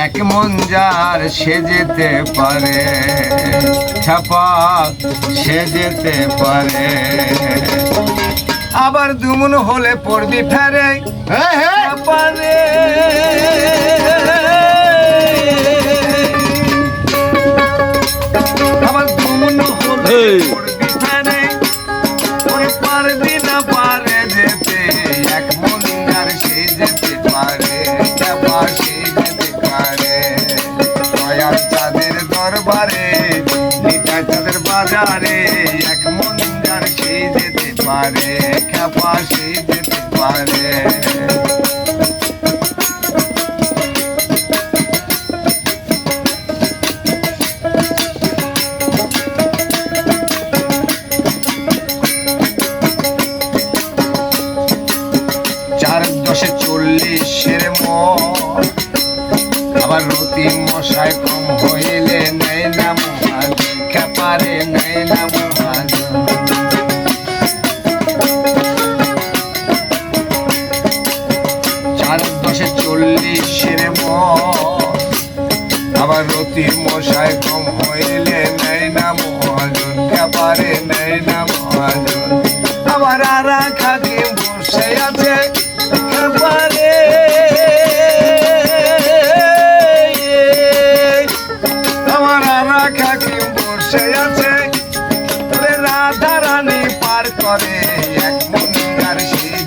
এক মন যার সে যেতে পারে ছাপা সে যেতে পারে। আবার দুমন হলে পড়বি ফেরে পারে আবার দুমন হলে এই। পড়বি ফেরে পারবি না পারে যেতে এক মন যার সে যেতে পারে চাপা বাজারে এক মন যার সে যেতে পারে। খ্যাপা সে যেতে পারে মশাই কম হইলে নেই না মহাজ চার দশে চল্লিশের আবার রতি মশাই কম হইলে নেই মহাজন খেপারে নেই মহাজন আবার আরা আছে। তোরে রাধা রানী পার করে, এক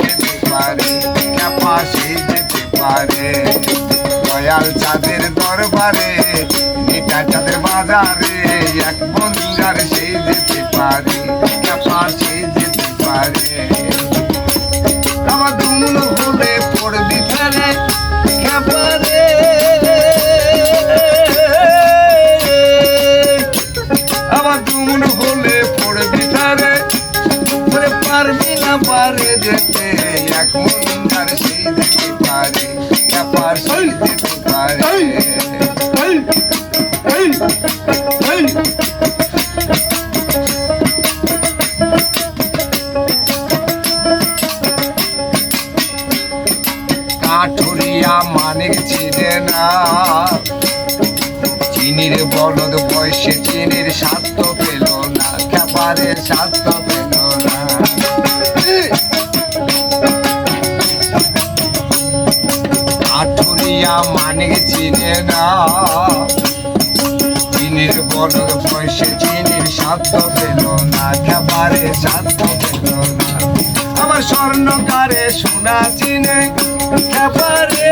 যেতে পারে, ক্যাপা যেতে পারে। দয়াল চাঁদের দরবারে এটা চাঁদের বাজারে, এক মন্দির সে যেতে পারে, ক্যাপা যেতে পারে। আবার দুমুন হলে পড়বি ফেলে করে পারবি না পারে যেতে এক মন্দার সেই যেতে পারে। ক্যাপার সেই যেতে পারে। মানে চিনে না। চিনির বলদ বয়সে চিনির স্বার্থ পেল না ক্যাপারের স্বার্থ পেল না। কাঠুরিয়া মানে চিনে না। চিনির বলদ বয়সে চিনির স্বার্থ পেল না ক্যাপারের স্বার্থ পেল না। আমার স্বর্ণকারে সোনা চিনে ক্যাপারে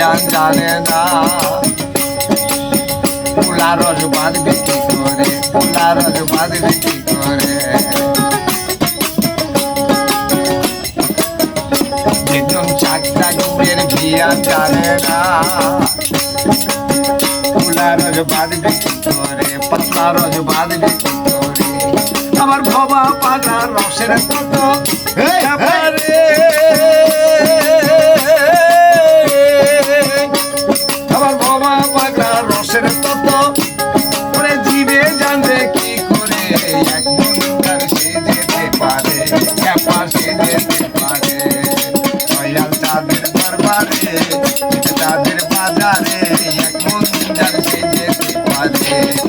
ভিয়ান জানে না। পোলা রস বাঁধবে কি করে পোলা রস বাঁধবে কি করে। যেজন চাকটা গুড়ের ভিয়ান জানে না। পোলা রস বাঁধবে কি করে, পাতলা রস বাঁধবে কি করে। আমার ভবা পানা রসের কত পারে তাদের বাজারে এখন যার যেতে পারে